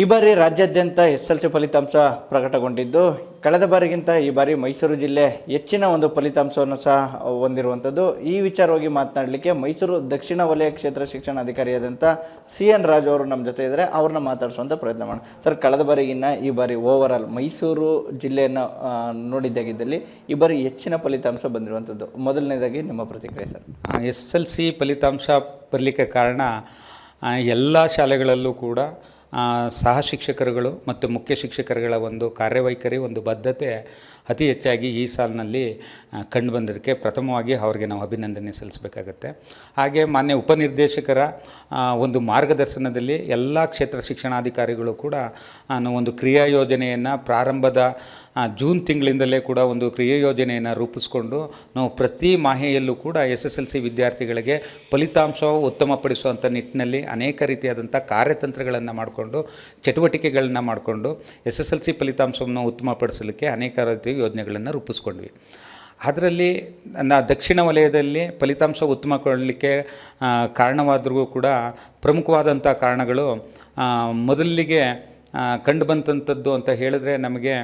ಈ ಬಾರಿ ರಾಜ್ಯಾದ್ಯಂತ ಎಸ್ ಎಲ್ ಸಿ ಫಲಿತಾಂಶ ಪ್ರಕಟಗೊಂಡಿದ್ದು, ಕಳೆದ ಬಾರಿಗಿಂತ ಈ ಬಾರಿ ಮೈಸೂರು ಜಿಲ್ಲೆ ಹೆಚ್ಚಿನ ಒಂದು ಫಲಿತಾಂಶವನ್ನು ಸಹ ಹೊಂದಿರುವಂಥದ್ದು. ಈ ವಿಚಾರವಾಗಿ ಮಾತನಾಡಲಿಕ್ಕೆ ಮೈಸೂರು ದಕ್ಷಿಣ ವಲಯ ಕ್ಷೇತ್ರ ಶಿಕ್ಷಣಾಧಿಕಾರಿಯಾದಂಥ ಸಿ ಎನ್ ರಾಜು ಅವರು ನಮ್ಮ ಜೊತೆ ಇದ್ದಾರೆ. ಅವ್ರನ್ನ ಮಾತಾಡಿಸುವಂಥ ಪ್ರಯತ್ನ ಮಾಡೋಣ. ಸರ್, ಕಳೆದ ಬಾರಿಗಿನ್ನ ಈ ಬಾರಿ ಓವರ್ ಆಲ್ ಮೈಸೂರು ಜಿಲ್ಲೆಯನ್ನು ನೋಡಿದ್ದಾಗಿದ್ದಲ್ಲಿ ಈ ಬಾರಿ ಹೆಚ್ಚಿನ ಫಲಿತಾಂಶ ಬಂದಿರುವಂಥದ್ದು. ಮೊದಲನೇದಾಗಿ ನಿಮ್ಮ ಪ್ರತಿಕ್ರಿಯೆ ಸರ್. ಎಸ್ ಎಲ್ ಸಿ ಫಲಿತಾಂಶ ಬರಲಿಕ್ಕೆ ಕಾರಣ ಎಲ್ಲ ಶಾಲೆಗಳಲ್ಲೂ ಕೂಡ ಸಹ ಶಿಕ್ಷಕರುಗಳು ಮತ್ತು ಮುಖ್ಯ ಶಿಕ್ಷಕರುಗಳ ಒಂದು ಕಾರ್ಯವೈಖರಿ, ಒಂದು ಬದ್ಧತೆ ಅತಿ ಹೆಚ್ಚಾಗಿ ಈ ಸಾಲಿನಲ್ಲಿ ಕಂಡು ಬಂದಿದ್ದಕ್ಕೆ ಪ್ರಥಮವಾಗಿ ಅವರಿಗೆ ನಾವು ಅಭಿನಂದನೆ ಸಲ್ಲಿಸಬೇಕಾಗತ್ತೆ. ಹಾಗೆ ಮಾನ್ಯ ಉಪನಿರ್ದೇಶಕರ ಒಂದು ಮಾರ್ಗದರ್ಶನದಲ್ಲಿ ಎಲ್ಲ ಕ್ಷೇತ್ರ ಶಿಕ್ಷಣಾಧಿಕಾರಿಗಳು ಕೂಡ ಒಂದು ಕ್ರಿಯಾ ಯೋಜನೆಯನ್ನು ಪ್ರಾರಂಭದ ಜೂನ್ ತಿಂಗಳಿಂದಲೇ ಕೂಡ ಒಂದು ಕ್ರಿಯೆ ಯೋಜನೆಯನ್ನು ರೂಪಿಸ್ಕೊಂಡು ನಾವು ಪ್ರತಿ ಮಾಹೆಯಲ್ಲೂ ಕೂಡ ಎಸ್ ಎಸ್ ಎಲ್ ಸಿ ವಿದ್ಯಾರ್ಥಿಗಳಿಗೆ ಫಲಿತಾಂಶ ಉತ್ತಮಪಡಿಸುವಂಥ ನಿಟ್ಟಿನಲ್ಲಿ ಅನೇಕ ರೀತಿಯಾದಂಥ ಕಾರ್ಯತಂತ್ರಗಳನ್ನು ಮಾಡಿಕೊಂಡು, ಚಟುವಟಿಕೆಗಳನ್ನು ಮಾಡಿಕೊಂಡು ಎಸ್ ಎಸ್ ಎಲ್ ಸಿ ಫಲಿತಾಂಶವನ್ನು ಉತ್ತಮಪಡಿಸಲಿಕ್ಕೆ ಅನೇಕ ರೀತಿಯ ಯೋಜನೆಗಳನ್ನು ರೂಪಿಸ್ಕೊಂಡ್ವಿ. ಅದರಲ್ಲಿ ನಾ ದಕ್ಷಿಣ ವಲಯದಲ್ಲಿ ಫಲಿತಾಂಶ ಉತ್ತಮಗೊಳ್ಳಲಿಕ್ಕೆ ಕಾರಣವಾದರೂ ಕೂಡ ಪ್ರಮುಖವಾದಂಥ ಕಾರಣಗಳು ಮೊದಲಿಗೆ ಕಂಡುಬಂತಂಥದ್ದು ಅಂತ ಹೇಳಿದ್ರೆ ನಮಗೆ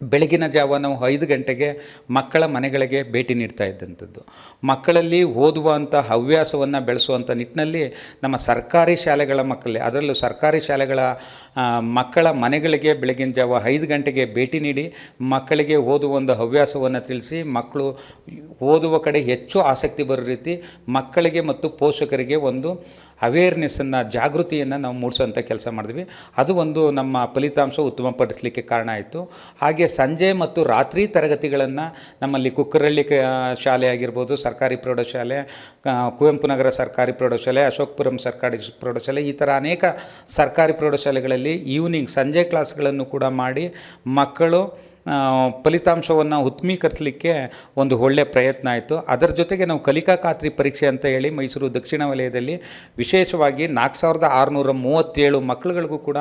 ಬೆಳಗಿನ ಜಾವ ನಾವು ಐದು ಗಂಟೆಗೆ ಮಕ್ಕಳ ಮನೆಗಳಿಗೆ ಭೇಟಿ ನೀಡ್ತಾ ಇದ್ದಂಥದ್ದು. ಮಕ್ಕಳಲ್ಲಿ ಓದುವಂಥ ಹವ್ಯಾಸವನ್ನು ಬೆಳೆಸುವಂಥ ನಿಟ್ಟಿನಲ್ಲಿ ನಮ್ಮ ಸರ್ಕಾರಿ ಶಾಲೆಗಳ ಮಕ್ಕಳಲ್ಲಿ, ಅದರಲ್ಲೂ ಸರ್ಕಾರಿ ಶಾಲೆಗಳ ಮಕ್ಕಳ ಮನೆಗಳಿಗೆ ಬೆಳಗಿನ ಜಾವ ಐದು ಗಂಟೆಗೆ ಭೇಟಿ ನೀಡಿ ಮಕ್ಕಳಿಗೆ ಓದುವ ಒಂದು ಹವ್ಯಾಸವನ್ನು ತಿಳಿಸಿ ಮಕ್ಕಳು ಓದುವ ಕಡೆ ಹೆಚ್ಚು ಆಸಕ್ತಿ ಬರೋ ರೀತಿ ಮಕ್ಕಳಿಗೆ ಮತ್ತು ಪೋಷಕರಿಗೆ ಒಂದು ಅವೇರ್ನೆಸ್ಸನ್ನು ಜಾಗೃತಿಯನ್ನು ನಾವು ಮೂಡಿಸೋಂಥ ಕೆಲಸ ಮಾಡಿದ್ವಿ. ಅದು ಒಂದು ನಮ್ಮ ಫಲಿತಾಂಶ ಉತ್ತಮಪಡಿಸಲಿಕ್ಕೆ ಕಾರಣ ಆಯಿತು. ಹಾಗೆ ಸಂಜೆ ಮತ್ತು ರಾತ್ರಿ ತರಗತಿಗಳನ್ನು ನಮ್ಮಲ್ಲಿ ಕುಕ್ಕರಳ್ಳಿ ಕ ಶಾಲೆ ಆಗಿರ್ಬೋದು, ಸರ್ಕಾರಿ ಪ್ರೌಢಶಾಲೆ ಕುವೆಂಪು ನಗರ ಸರ್ಕಾರಿ ಪ್ರೌಢಶಾಲೆ, ಅಶೋಕ್ಪುರಂ ಸರ್ಕಾರಿ ಪ್ರೌಢಶಾಲೆ, ಈ ಥರ ಅನೇಕ ಸರ್ಕಾರಿ ಪ್ರೌಢಶಾಲೆಗಳಲ್ಲಿ ಈವ್ನಿಂಗ್ ಸಂಜೆ ಕ್ಲಾಸ್ಗಳನ್ನು ಕೂಡ ಮಾಡಿ ಮಕ್ಕಳು ಫಲಿತಾಂಶವನ್ನು ಉತ್ಮೀಕರಿಸಲಿಕ್ಕೆ ಒಂದು ಒಳ್ಳೆಯ ಪ್ರಯತ್ನ ಆಯಿತು. ಅದರ ಜೊತೆಗೆ ನಾವು ಕಲಿಕಾ ಖಾತ್ರಿ ಪರೀಕ್ಷೆ ಅಂತ ಹೇಳಿ ಮೈಸೂರು ದಕ್ಷಿಣ ವಲಯದಲ್ಲಿ ವಿಶೇಷವಾಗಿ ನಾಲ್ಕು ಸಾವಿರದ ಆರುನೂರ ಮೂವತ್ತೇಳು ಮಕ್ಕಳುಗಳಿಗೂ ಕೂಡ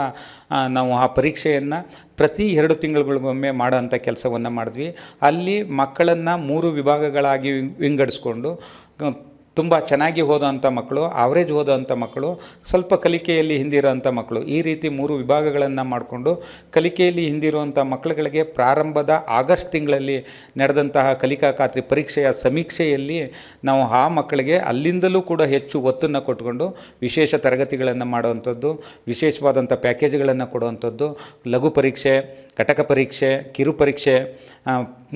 ನಾವು ಆ ಪರೀಕ್ಷೆಯನ್ನು ಪ್ರತಿ ಎರಡು ತಿಂಗಳುಗಳಿಗೊಮ್ಮೆ ಮಾಡೋಂಥ ಕೆಲಸವನ್ನು ಮಾಡಿದ್ವಿ. ಅಲ್ಲಿ ಮಕ್ಕಳನ್ನು ಮೂರು ವಿಭಾಗಗಳಾಗಿ ವಿಂಗ್- ವಿಂಗಡಿಸ್ಕೊಂಡು ತುಂಬ ಚೆನ್ನಾಗಿ ಓದೋವಂಥ ಮಕ್ಕಳು ಆವ್ರೇಜ್ ಓದೋವಂಥ ಮಕ್ಕಳು, ಸ್ವಲ್ಪ ಕಲಿಕೆಯಲ್ಲಿ ಹಿಂದಿರೋಂಥ ಮಕ್ಕಳು. ಈ ರೀತಿ ಮೂರು ವಿಭಾಗಗಳನ್ನು ಮಾಡಿಕೊಂಡು ಕಲಿಕೆಯಲ್ಲಿ ಹಿಂದಿರುವಂಥ ಮಕ್ಕಳುಗಳಿಗೆ ಪ್ರಾರಂಭದ ಆಗಸ್ಟ್ ತಿಂಗಳಲ್ಲಿ ನಡೆದಂತಹ ಕಲಿಕಾ ಖಾತ್ರಿ ಪರೀಕ್ಷೆಯ ಸಮೀಕ್ಷೆಯಲ್ಲಿ ನಾವು ಆ ಮಕ್ಕಳಿಗೆ ಅಲ್ಲಿಂದಲೂ ಕೂಡ ಹೆಚ್ಚು ಒತ್ತನ್ನು ಕೊಟ್ಕೊಂಡು ವಿಶೇಷ ತರಗತಿಗಳನ್ನು ಮಾಡುವಂಥದ್ದು, ವಿಶೇಷವಾದಂಥ ಪ್ಯಾಕೇಜ್ಗಳನ್ನು ಕೊಡುವಂಥದ್ದು, ಲಘು ಪರೀಕ್ಷೆ ಕಟಕ ಪರೀಕ್ಷೆ, ಕಿರು ಪರೀಕ್ಷೆ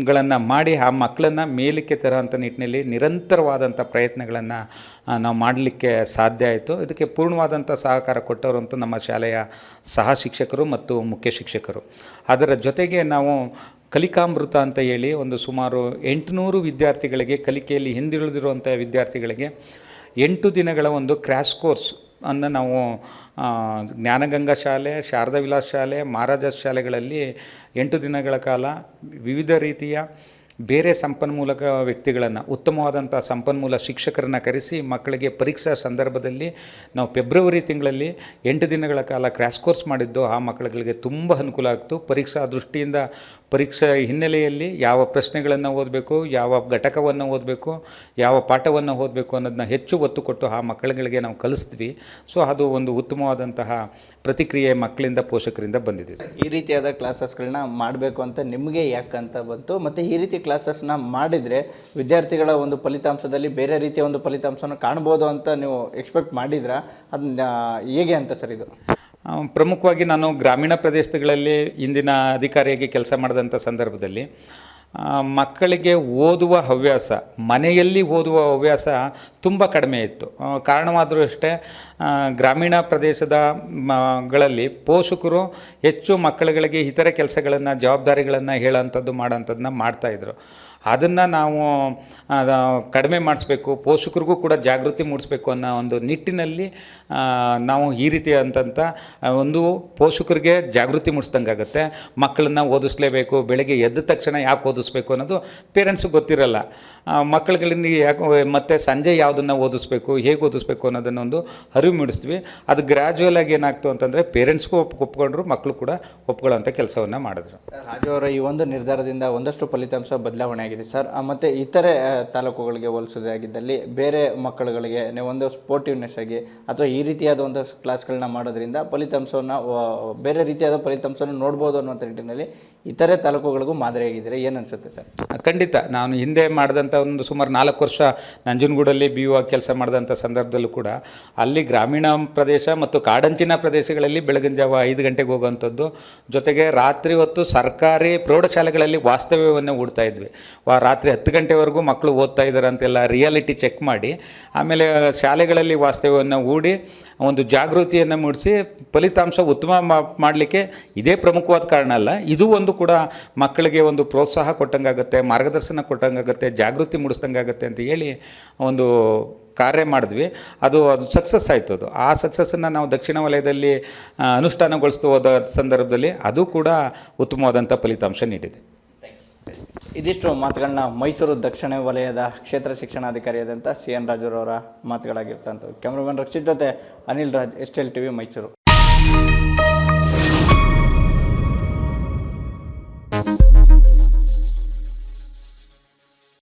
ಗಳನ್ನು ಮಾಡಿ ಆ ಮಕ್ಕಳನ್ನು ಮೇಲಕ್ಕೆ ತರೋಂಥ ನಿಟ್ಟಿನಲ್ಲಿ ನಿರಂತರವಾದಂಥ ಪ್ರಯತ್ನಗಳನ್ನು ನಾವು ಮಾಡಲಿಕ್ಕೆ ಸಾಧ್ಯ ಆಯಿತು. ಇದಕ್ಕೆ ಪೂರ್ಣವಾದಂಥ ಸಹಕಾರ ಕೊಟ್ಟವರಂತೂ ನಮ್ಮ ಶಾಲೆಯ ಸಹ ಶಿಕ್ಷಕರು ಮತ್ತು ಮುಖ್ಯ ಶಿಕ್ಷಕರು. ಅದರ ಜೊತೆಗೆ ನಾವು ಕಲಿಕಾಮೃತ ಅಂತ ಹೇಳಿ ಒಂದು ಸುಮಾರು ಎಂಟುನೂರು ವಿದ್ಯಾರ್ಥಿಗಳಿಗೆ, ಕಲಿಕೆಯಲ್ಲಿ ಹಿಂದಿಳಿದಿರುವಂಥ ವಿದ್ಯಾರ್ಥಿಗಳಿಗೆ ಎಂಟು ದಿನಗಳ ಒಂದು ಕ್ರ್ಯಾಶ್ ಕೋರ್ಸ್ ಅನ್ನು ನಾವು ಜ್ಞಾನಗಂಗಾ ಶಾಲೆ, ಶಾರದಾ ವಿಲಾಸ್ ಶಾಲೆ ಮಹಾರಾಜ ಶಾಲೆಗಳಲ್ಲಿ ಎಂಟು ದಿನಗಳ ಕಾಲ ವಿವಿಧ ರೀತಿಯ ಬೇರೆ ಸಂಪನ್ಮೂಲ ವ್ಯಕ್ತಿಗಳನ್ನು ಉತ್ತಮವಾದಂಥ ಸಂಪನ್ಮೂಲ ಶಿಕ್ಷಕರನ್ನು ಕರೆಸಿ ಮಕ್ಕಳಿಗೆ ಪರೀಕ್ಷಾ ಸಂದರ್ಭದಲ್ಲಿ ನಾವು ಫೆಬ್ರವರಿ ತಿಂಗಳಲ್ಲಿ ಎಂಟು ದಿನಗಳ ಕಾಲ ಕ್ರ್ಯಾಶ್ ಕೋರ್ಸ್ ಮಾಡಿದ್ದು, ಆ ಮಕ್ಕಳುಗಳಿಗೆ ತುಂಬ ಅನುಕೂಲ ಆಗ್ತು. ಪರೀಕ್ಷಾ ದೃಷ್ಟಿಯಿಂದ ಪರೀಕ್ಷಾ ಹಿನ್ನೆಲೆಯಲ್ಲಿ ಯಾವ ಪ್ರಶ್ನೆಗಳನ್ನು ಓದಬೇಕು, ಯಾವ ಘಟಕವನ್ನು ಓದಬೇಕು, ಯಾವ ಪಾಠವನ್ನು ಓದಬೇಕು ಅನ್ನೋದನ್ನ ಹೆಚ್ಚು ಒತ್ತು ಕೊಟ್ಟು ಆ ಮಕ್ಕಳುಗಳಿಗೆ ನಾವು ಕಲಿಸಿದ್ವಿ. ಸೊ ಅದು ಒಂದು ಉತ್ತಮವಾದಂತಹ ಪ್ರತಿಕ್ರಿಯೆ ಮಕ್ಕಳಿಂದ, ಪೋಷಕರಿಂದ ಬಂದಿದೆ. ಈ ರೀತಿಯಾದ ಕ್ಲಾಸಸ್ಗಳನ್ನ ಮಾಡಬೇಕು ಅಂತ ನಿಮಗೆ ಯಾಕಂತ ಬಂತು? ಮತ್ತು ಈ ರೀತಿ ಕ್ಲಾಸಸ್ನ ಮಾಡಿದರೆ ವಿದ್ಯಾರ್ಥಿಗಳ ಒಂದು ಫಲಿತಾಂಶದಲ್ಲಿ ಬೇರೆ ರೀತಿಯ ಒಂದು ಫಲಿತಾಂಶನ ಕಾಣ್ಬೋದು ಅಂತ ನೀವು ಎಕ್ಸ್ಪೆಕ್ಟ್ ಮಾಡಿದ್ರಾ? ಅದನ್ನ ಹೇಗೆ ಅಂತ ಸರ್ ಇದು? ಪ್ರಮುಖವಾಗಿ ನಾನು ಗ್ರಾಮೀಣ ಪ್ರದೇಶಗಳಲ್ಲಿ ಇಂದಿನ ಅಧಿಕಾರಿಯಾಗಿ ಕೆಲಸ ಮಾಡಿದಂಥ ಸಂದರ್ಭದಲ್ಲಿ ಮಕ್ಕಳಿಗೆ ಓದುವ ಹವ್ಯಾಸ, ಮನೆಯಲ್ಲಿ ಓದುವ ಹವ್ಯಾಸ ತುಂಬ ಕಡಿಮೆ ಇತ್ತು. ಕಾರಣವಾದರೂ ಅಷ್ಟೇ ಗ್ರಾಮೀಣ ಪ್ರದೇಶದ ಗಳಲ್ಲಿ ಪೋಷಕರು ಹೆಚ್ಚು ಮಕ್ಕಳುಗಳಿಗೆ ಇತರೆ ಕೆಲಸಗಳನ್ನು, ಜವಾಬ್ದಾರಿಗಳನ್ನು ಹೇಳೋಂಥದ್ದು ಮಾಡೋಂಥದ್ದನ್ನ ಮಾಡ್ತಾಯಿದ್ರು ಅದನ್ನು ನಾವು ಕಡಿಮೆ ಮಾಡಿಸ್ಬೇಕು, ಪೋಷಕರಿಗೂ ಕೂಡ ಜಾಗೃತಿ ಮೂಡಿಸ್ಬೇಕು ಅನ್ನೋ ಒಂದು ನಿಟ್ಟಿನಲ್ಲಿ ನಾವು ಈ ರೀತಿ ಅಂತಂತ ಒಂದು ಪೋಷಕರಿಗೆ ಜಾಗೃತಿ ಮೂಡಿಸ್ದಂಗಾಗುತ್ತೆ ಮಕ್ಕಳನ್ನ ಓದಿಸ್ಲೇಬೇಕು, ಬೆಳಗ್ಗೆ ಎದ್ದ ತಕ್ಷಣ ಯಾಕೆ ಓದಿಸ್ಬೇಕು ಅನ್ನೋದು ಪೇರೆಂಟ್ಸಿಗೆ ಗೊತ್ತಿರಲ್ಲ. ಮಕ್ಕಳುಗಳಿಂದ ಯಾಕೆ, ಮತ್ತು ಸಂಜೆ ಯಾವುದನ್ನು ಓದಿಸ್ಬೇಕು, ಹೇಗೆ ಓದಿಸ್ಬೇಕು ಅನ್ನೋದನ್ನೊಂದು ಅರಿವು ಮೂಡಿಸ್ತೀವಿ. ಅದು ಗ್ರ್ಯಾಜುವಲ್ ಆಗಿ ಏನಾಗ್ತು ಅಂತಂದರೆ ಪೇರೆಂಟ್ಸ್ಗೂ ಒಪ್ಪು, ಒಪ್ಕೊಂಡ್ರು ಮಕ್ಕಳು ಕೂಡ ಒಪ್ಕೊಳ್ಳೋಂಥ ಕೆಲಸವನ್ನು ಮಾಡಿದ್ರು. ರಾಜು ಅವರ, ಈ ಒಂದು ನಿರ್ಧಾರದಿಂದ ಒಂದಷ್ಟು ಫಲಿತಾಂಶ ಬದಲಾವಣೆ ಆಗಿದೆ ಸರ್. ಮತ್ತು ಇತರೆ ತಾಲೂಕುಗಳಿಗೆ ಹೋಲಿಸೋದೇ ಆಗಿದ್ದಲ್ಲಿ ಬೇರೆ ಮಕ್ಕಳುಗಳಿಗೆ ಒಂದು ಸ್ಪೋರ್ಟಿವ್ನೆಸ್ ಆಗಿ ಅಥವಾ ಈ ರೀತಿಯಾದ ಒಂದು ಕ್ಲಾಸ್ಗಳನ್ನ ಮಾಡೋದ್ರಿಂದ ಫಲಿತಾಂಶವನ್ನು ಬೇರೆ ರೀತಿಯಾದ ಫಲಿತಾಂಶವನ್ನು ನೋಡ್ಬೋದು ಅನ್ನುವಂಥ ನಿಟ್ಟಿನಲ್ಲಿ ಇತರೆ ತಾಲೂಕುಗಳಿಗೂ ಮಾದರಿಯಾಗಿದ್ದೀರಾ ಏನು ಅನಿಸುತ್ತೆ ಸರ್? ಖಂಡಿತ. ನಾನು ಹಿಂದೆ ಮಾಡಿದಂಥ ಒಂದು ಸುಮಾರು ನಾಲ್ಕು ವರ್ಷ ನಂಜನಗೂಡಲ್ಲಿ ಬಿ ಯು ಕೆಲಸ ಮಾಡಿದಂಥ ಸಂದರ್ಭದಲ್ಲೂ ಕೂಡ ಅಲ್ಲಿ ಗ್ರಾಮೀಣ ಪ್ರದೇಶ ಮತ್ತು ಕಾಡಂಚಿನ ಪ್ರದೇಶಗಳಲ್ಲಿ ಬೆಳಗಿನ ಜಾವ ಐದು ಗಂಟೆಗೆ ಹೋಗುವಂಥದ್ದು. ಜೊತೆಗೆ ರಾತ್ರಿ ಹೊತ್ತು ಸರ್ಕಾರಿ ಪ್ರೌಢಶಾಲೆಗಳಲ್ಲಿ ವಾಸ್ತವ್ಯವನ್ನು ಹೂಡ್ತಾ ಇದ್ವಿ. ರಾತ್ರಿ ಹತ್ತು ಗಂಟೆವರೆಗೂ ಮಕ್ಕಳು ಓದ್ತಾ ಇದ್ದಾರೆ ಅಂತೆಲ್ಲ ರಿಯಾಲಿಟಿ ಚೆಕ್ ಮಾಡಿ, ಆಮೇಲೆ ಶಾಲೆಗಳಲ್ಲಿ ವಾಸ್ತವ್ಯವನ್ನು ಹೂಡಿ, ಒಂದು ಜಾಗೃತಿಯನ್ನು ಮೂಡಿಸಿ ಫಲಿತಾಂಶ ಉತ್ತಮ ಮಾಡಲಿಕ್ಕೆ ಇದೇ ಪ್ರಮುಖವಾದ ಕಾರಣ ಅಲ್ಲ, ಇದು ಒಂದು ಕೂಡ ಮಕ್ಕಳಿಗೆ ಒಂದು ಪ್ರೋತ್ಸಾಹ ಕೊಟ್ಟಂಗಾಗುತ್ತೆ, ಮಾರ್ಗದರ್ಶನ ಕೊಟ್ಟಂಗಾಗುತ್ತೆ, ಜಾಗೃತಿ ಮೂಡಿಸ್ದಂಗಾಗುತ್ತೆ ಅಂತ ಹೇಳಿ ಒಂದು ಕಾರ್ಯ ಮಾಡಿದ್ವಿ. ಅದು ಅದು ಸಕ್ಸಸ್ ಆಯಿತು ಅದು. ಆ ಸಕ್ಸಸ್ಸನ್ನು ನಾವು ದಕ್ಷಿಣ ವಲಯದಲ್ಲಿ ಅನುಷ್ಠಾನಗೊಳಿಸ್ತು ಹೋದ ಸಂದರ್ಭದಲ್ಲಿ ಅದು ಕೂಡ ಉತ್ತಮವಾದಂಥ ಫಲಿತಾಂಶ ನೀಡಿದೆ. ಇದಿಷ್ಟು ಮಾತುಗಳನ್ನ ಮೈಸೂರು ದಕ್ಷಿಣ ವಲಯದ ಕ್ಷೇತ್ರ ಶಿಕ್ಷಣಾಧಿಕಾರಿಯಾದಂಥ ಸಿ ಎನ್ ರಾಜುರವರ ಮಾತುಗಳಾಗಿರ್ತಂಥವು ಕ್ಯಾಮ್ರಾಮನ್ ರಕ್ಷಿತ್ ಜೊತೆ Anil Raj, S T V Mysuru.